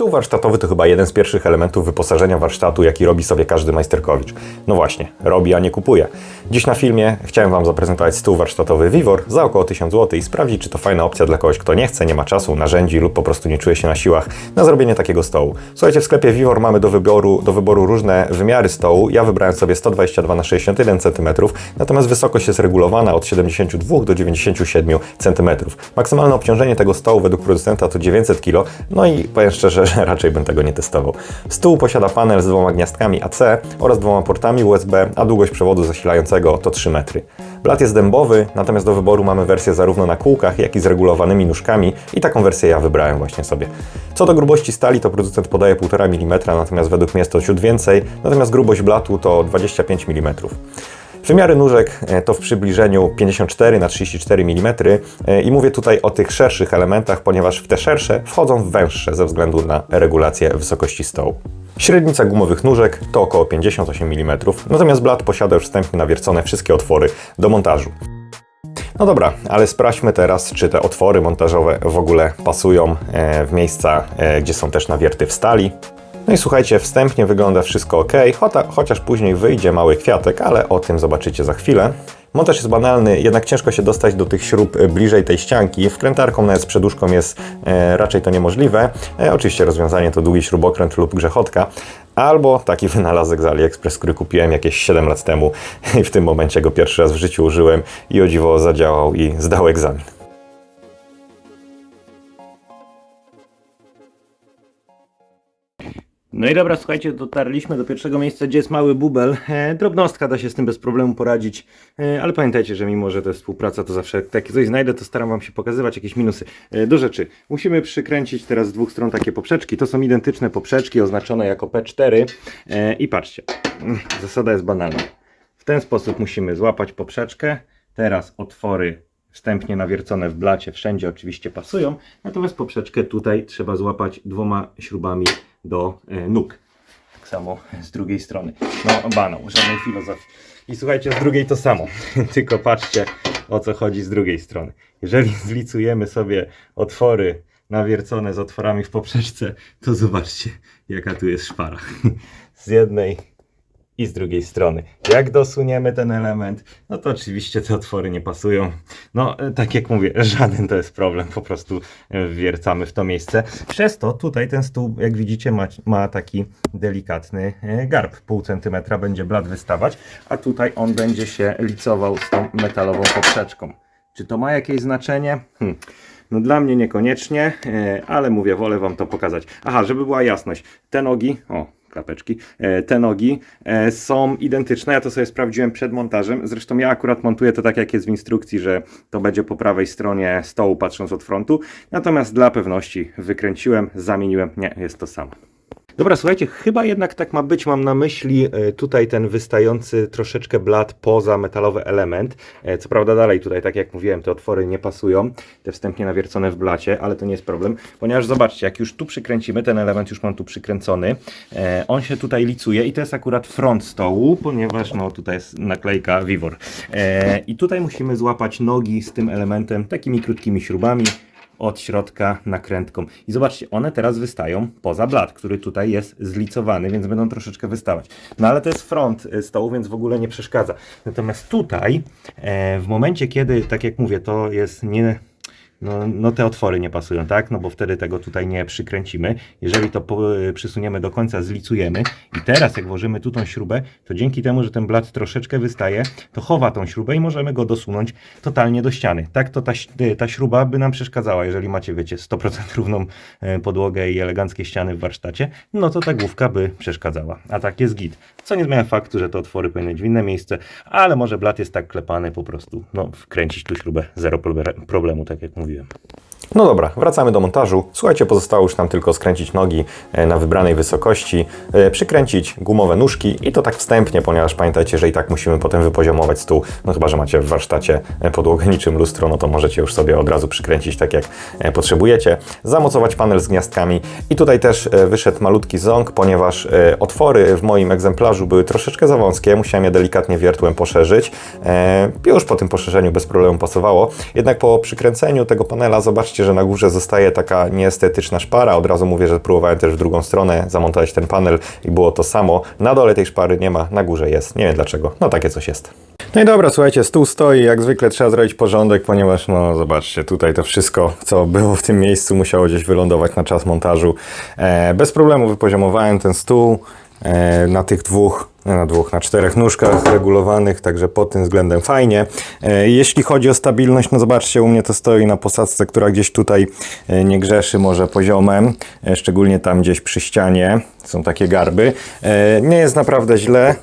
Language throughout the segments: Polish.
Stół warsztatowy to chyba jeden z pierwszych elementów wyposażenia warsztatu, jaki robi sobie każdy majsterkowicz. No właśnie, robi, a nie kupuje. Dziś na filmie chciałem Wam zaprezentować stół warsztatowy Vivor za około 1000 zł i sprawdzić, czy to fajna opcja dla kogoś, kto nie chce, nie ma czasu, narzędzi lub po prostu nie czuje się na siłach na zrobienie takiego stołu. Słuchajcie, w sklepie Vivor mamy do wyboru, do wyboru różne wymiary stołu. Ja wybrałem sobie 122 na 61 cm, natomiast wysokość jest regulowana od 72 do 97 cm. Maksymalne obciążenie tego stołu według producenta to 900 kg, no i powiem szczerze, że raczej bym tego nie testował. Stół posiada panel z dwoma gniazdkami AC oraz dwoma portami USB, a długość przewodu zasilającego to 3 metry. Blat jest dębowy, natomiast do wyboru mamy wersję zarówno na kółkach, jak i z regulowanymi nóżkami i taką wersję ja wybrałem właśnie sobie. Co do grubości stali, to producent podaje 1,5 mm, natomiast według mnie jest to ciut więcej, natomiast grubość blatu to 25 mm. Wymiary nóżek e, to w przybliżeniu 54 na 34 mm e, i mówię tutaj o tych szerszych elementach, ponieważ w te szersze wchodzą w węższe ze względu na regulację wysokości stołu. Średnica gumowych nóżek to około 58 mm, natomiast blat posiada już wstępnie nawiercone wszystkie otwory do montażu. No dobra, ale sprawdźmy teraz, czy te otwory montażowe w ogóle pasują e, w miejsca, gdzie są też nawierty w stali. No i słuchajcie, wstępnie wygląda wszystko ok, chociaż później wyjdzie mały kwiatek, ale o tym zobaczycie za chwilę. Montaż jest banalny, jednak ciężko się dostać do tych śrub e, bliżej tej ścianki. Wkrętarką nawet z przedłużką jest e, raczej to niemożliwe. E, oczywiście rozwiązanie to długi śrubokręt lub grzechotka. Albo taki wynalazek z AliExpress, który kupiłem jakieś 7 lat temu i w tym momencie go pierwszy raz w życiu użyłem i o dziwo zadziałał i zdał egzamin. No i dobra, słuchajcie, dotarliśmy do pierwszego miejsca, gdzie jest mały bubel. E, drobnostka da się z tym bez problemu poradzić, e, ale pamiętajcie, że mimo, że to jest współpraca, to zawsze jak takie coś znajdę, to staram Wam się pokazywać jakieś minusy. E, do rzeczy. Musimy przykręcić teraz z dwóch stron takie poprzeczki. To są identyczne poprzeczki oznaczone jako P4 e, i patrzcie, zasada jest banalna. W ten sposób musimy złapać poprzeczkę, teraz otwory wstępnie nawiercone w blacie wszędzie oczywiście pasują, natomiast poprzeczkę tutaj trzeba złapać dwoma śrubami do e, nóg. Tak samo z drugiej strony. No banał, żadnej filozofii. I słuchajcie, z drugiej to samo. Tylko patrzcie o co chodzi z drugiej strony. Jeżeli zlicujemy sobie otwory nawiercone z otworami w poprzeczce, to zobaczcie jaka tu jest szpara. Z jednej i z drugiej strony. Jak dosuniemy ten element, no to oczywiście te otwory nie pasują. No, e, tak jak mówię, żaden to jest problem, po prostu e, wwiercamy w to miejsce. Przez to tutaj ten stół, jak widzicie, ma, ma taki delikatny e, garb. Pół centymetra będzie blat wystawać, a tutaj on będzie się licował z tą metalową poprzeczką. Czy to ma jakieś znaczenie? Hm. No dla mnie niekoniecznie, ale mówię, wolę Wam to pokazać. Aha, żeby była jasność, te nogi, o, klapeczki, e, te nogi e, są identyczne, ja to sobie sprawdziłem przed montażem, zresztą ja akurat montuję to tak jak jest w instrukcji, że to będzie po prawej stronie stołu patrząc od frontu, natomiast dla pewności wykręciłem, zamieniłem, nie, jest to samo. Dobra, słuchajcie, chyba jednak tak ma być. Mam na myśli e, tutaj ten wystający troszeczkę blat poza metalowy element. E, Co prawda dalej tutaj, tak jak mówiłem, te otwory nie pasują, te wstępnie nawiercone w blacie, ale to nie jest problem, ponieważ zobaczcie, jak już tu przykręcimy, ten element już mam tu przykręcony, e, on się tutaj licuje i to jest akurat front stołu, ponieważ no tutaj jest naklejka Vivor. I tutaj musimy złapać nogi z tym elementem takimi krótkimi śrubami, od środka nakrętką. I zobaczcie, one teraz wystają poza blat, który tutaj jest zlicowany, więc będą troszeczkę wystawać. No ale to jest front y, stołu, więc w ogóle nie przeszkadza. Natomiast tutaj, e, w momencie, kiedy, tak jak mówię, to jest nie. No, no te otwory nie pasują, tak? No bo wtedy tego tutaj nie przykręcimy. Jeżeli to po, y, przysuniemy do końca, zlicujemy i teraz jak włożymy tu tą śrubę, to dzięki temu, że ten blat troszeczkę wystaje, to chowa tą śrubę i możemy go dosunąć totalnie do ściany. Tak to ta, ta śruba by nam przeszkadzała, jeżeli macie, wiecie, 100% równą e, podłogę i eleganckie ściany w warsztacie, no to ta główka by przeszkadzała. A tak jest git. Co nie zmienia faktu, że te otwory powinny być w inne miejsce, ale może blat jest tak klepany po prostu, no wkręcić tu śrubę, zero proble- problemu, tak jak mówiłem. No dobra, wracamy do montażu. Słuchajcie, pozostało już nam tylko skręcić nogi e, na wybranej wysokości, e, przykręcić gumowe nóżki i to tak wstępnie, ponieważ pamiętajcie, że i tak musimy potem wypoziomować stół. No chyba, że macie w warsztacie e, podłogę niczym lustro, no to możecie już sobie od razu przykręcić tak jak potrzebujecie. Zamocować panel z gniazdkami i tutaj też wyszedł malutki ząg, ponieważ otwory w moim egzemplarzu były troszeczkę za wąskie, musiałem je delikatnie wiertłem poszerzyć. Już po tym poszerzeniu bez problemu pasowało, jednak po przykręceniu tego tego panela, zobaczcie, że na górze zostaje taka nieestetyczna szpara. Od razu mówię, że próbowałem też w drugą stronę zamontować ten panel i było to samo. Na dole tej szpary nie ma, na górze jest. Nie wiem dlaczego. No takie coś jest. No i dobra, słuchajcie, stół stoi, jak zwykle trzeba zrobić porządek, ponieważ no zobaczcie, tutaj to wszystko, co było w tym miejscu musiało gdzieś wylądować na czas montażu. E, bez problemu wypoziomowałem ten stół na tych dwóch, na dwóch, na czterech nóżkach regulowanych, także pod tym względem fajnie. E, jeśli chodzi o stabilność, no zobaczcie, u mnie to stoi na posadzce, która gdzieś tutaj e, nie grzeszy może poziomem, e, szczególnie tam gdzieś przy ścianie, są takie garby. E, nie jest naprawdę źle.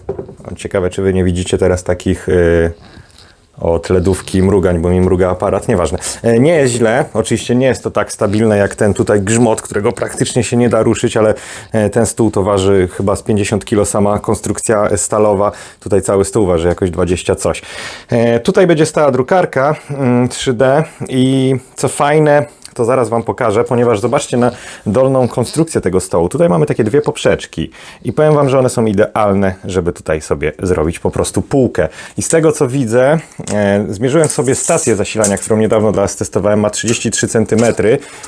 Ciekawe, czy wy nie widzicie teraz takich... Od LEDówki mrugań, bo mi mruga aparat, nieważne. E, Nie jest źle, oczywiście nie jest to tak stabilne jak ten tutaj grzmot, którego praktycznie się nie da ruszyć, ale e, ten stół to waży chyba z 50 kg sama konstrukcja stalowa. Tutaj cały stół waży jakoś 20 coś. E, Tutaj będzie stała drukarka mm, 3D i co fajne, to zaraz Wam pokażę, ponieważ zobaczcie na dolną konstrukcję tego stołu. Tutaj mamy takie dwie poprzeczki i powiem Wam, że one są idealne, żeby tutaj sobie zrobić po prostu półkę. I z tego co widzę, e, zmierzyłem sobie stację zasilania, którą niedawno dla Was testowałem, ma 33 cm,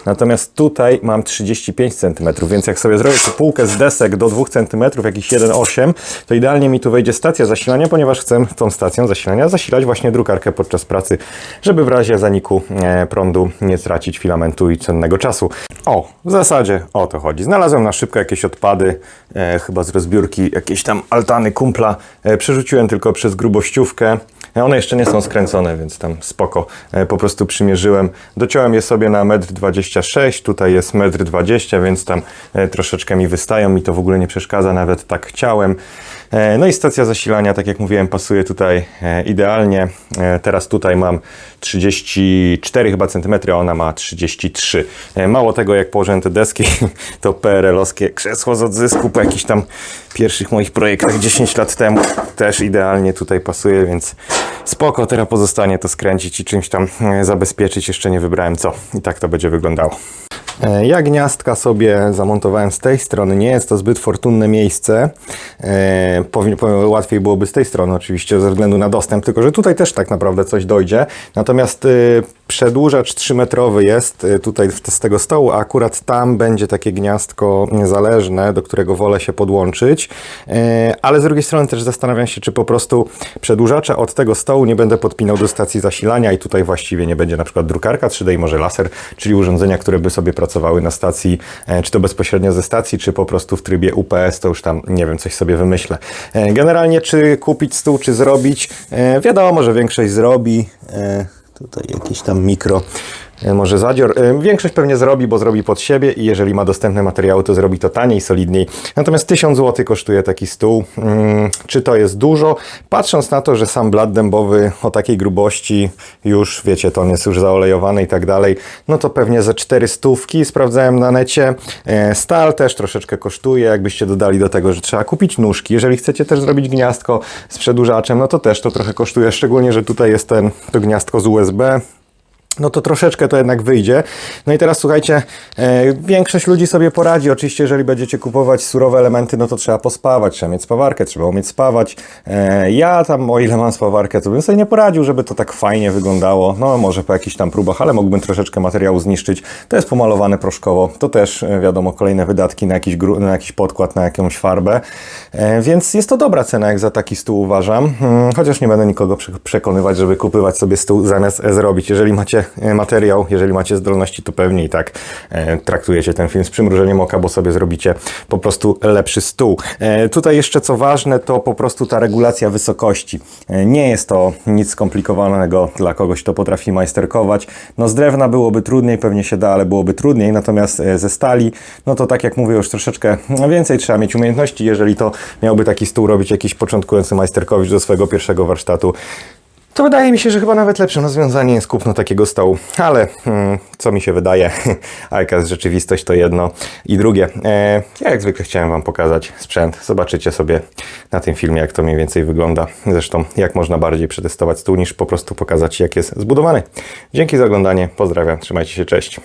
natomiast tutaj mam 35 cm, więc jak sobie zrobię tu półkę z desek do 2 cm, jakiś 1,8, to idealnie mi tu wejdzie stacja zasilania, ponieważ chcę tą stacją zasilania zasilać właśnie drukarkę podczas pracy, żeby w razie zaniku e, prądu nie stracić filamentu i cennego czasu. O, w zasadzie o to chodzi. Znalazłem na szybko jakieś odpady, e, chyba z rozbiórki, jakieś tam altany kumpla. E, przerzuciłem tylko przez grubościówkę. E, One jeszcze nie są skręcone, więc tam spoko. E, po prostu przymierzyłem. Dociąłem je sobie na 1,26 m. Tutaj jest 1,20 m, więc tam e, troszeczkę mi wystają. Mi to w ogóle nie przeszkadza, nawet tak chciałem. E, No i stacja zasilania, tak jak mówiłem, pasuje tutaj e, idealnie. E, Teraz tutaj mam 34 chyba centymetry, a ona ma 33. E, Mało tego, jak położyłem te deski, to PRL-owskie krzesło z odzysku po jakichś tam pierwszych moich projektach 10 lat temu też idealnie tutaj pasuje, więc spoko, teraz pozostanie to skręcić i czymś tam zabezpieczyć. Jeszcze nie wybrałem co i tak to będzie wyglądało. E, Ja gniazdka sobie zamontowałem z tej strony. Nie jest to zbyt fortunne miejsce. E, powin- powiem, łatwiej byłoby z tej strony, oczywiście, ze względu na dostęp, tylko że tutaj też tak naprawdę coś dojdzie. Natomiast e, przedłużacz 3-metrowy jest e, tutaj z tego stołu, a akurat tam będzie takie gniazdko niezależne, do którego wolę się podłączyć. E, ale z drugiej strony też zastanawiam się, czy po prostu przedłużacza od tego stołu nie będę podpinał do stacji zasilania i tutaj właściwie nie będzie na przykład drukarka 3D i może laser, czyli urządzenia, które by sobie pracowały na stacji, e, czy to bezpośrednio ze stacji, czy po prostu w trybie UPS, to już tam nie wiem, coś sobie wymyślę. E, Generalnie czy kupić stół, czy zrobić, e, wiadomo, że większość zrobi. Tutaj jakiś tam mikro może zadzior. E, Większość pewnie zrobi, bo zrobi pod siebie i jeżeli ma dostępne materiały, to zrobi to taniej, solidniej. Natomiast 1000 zł kosztuje taki stół. Mm, Czy to jest dużo? Patrząc na to, że sam blat dębowy o takiej grubości już, wiecie, to on jest już zaolejowany i tak dalej, no to pewnie ze 400 sprawdzałem na necie. E, Stal też troszeczkę kosztuje, jakbyście dodali do tego, że trzeba kupić nóżki. Jeżeli chcecie też zrobić gniazdko z przedłużaczem, no to też to trochę kosztuje, szczególnie, że tutaj jest ten, to gniazdko z USB, no to troszeczkę to jednak wyjdzie. No i teraz słuchajcie, e, większość ludzi sobie poradzi. Oczywiście, jeżeli będziecie kupować surowe elementy, no to trzeba pospawać, trzeba mieć spawarkę, trzeba umieć spawać. E, ja tam, o ile mam spawarkę, to bym sobie nie poradził, żeby to tak fajnie wyglądało. No może po jakichś tam próbach, ale mógłbym troszeczkę materiału zniszczyć. To jest pomalowane proszkowo. To też, e, wiadomo, kolejne wydatki na jakiś, na jakiś podkład, na jakąś farbę. E, więc jest to dobra cena, jak za taki stół uważam. Hmm, chociaż nie będę nikogo prze- przekonywać, żeby kupywać sobie stół zamiast e, zrobić. Jeżeli macie e, materiał, jeżeli macie zdolności, to pewnie i tak e, traktujecie ten film z przymrużeniem oka, bo sobie zrobicie po prostu lepszy stół. E, tutaj jeszcze co ważne, to po prostu ta regulacja wysokości. Nie jest to nic skomplikowanego dla kogoś, kto potrafi majsterkować. No z drewna byłoby trudniej, pewnie się da, ale byłoby trudniej, natomiast ze stali, no to tak jak mówię, już troszeczkę no, więcej trzeba mieć umiejętności, jeżeli to miałby taki stół robić jakiś początkujący majsterkowicz do swojego pierwszego warsztatu. To wydaje mi się, że chyba nawet lepszym rozwiązaniem jest kupno takiego stołu. Ale hmm, co mi się wydaje, a jaka rzeczywistość, to jedno i drugie. E, ja jak zwykle chciałem Wam pokazać sprzęt. Zobaczycie sobie na tym filmie, jak to mniej więcej wygląda. Zresztą, jak można bardziej przetestować stół, niż po prostu pokazać, jak jest zbudowany. Dzięki za oglądanie. Pozdrawiam. Trzymajcie się. Cześć.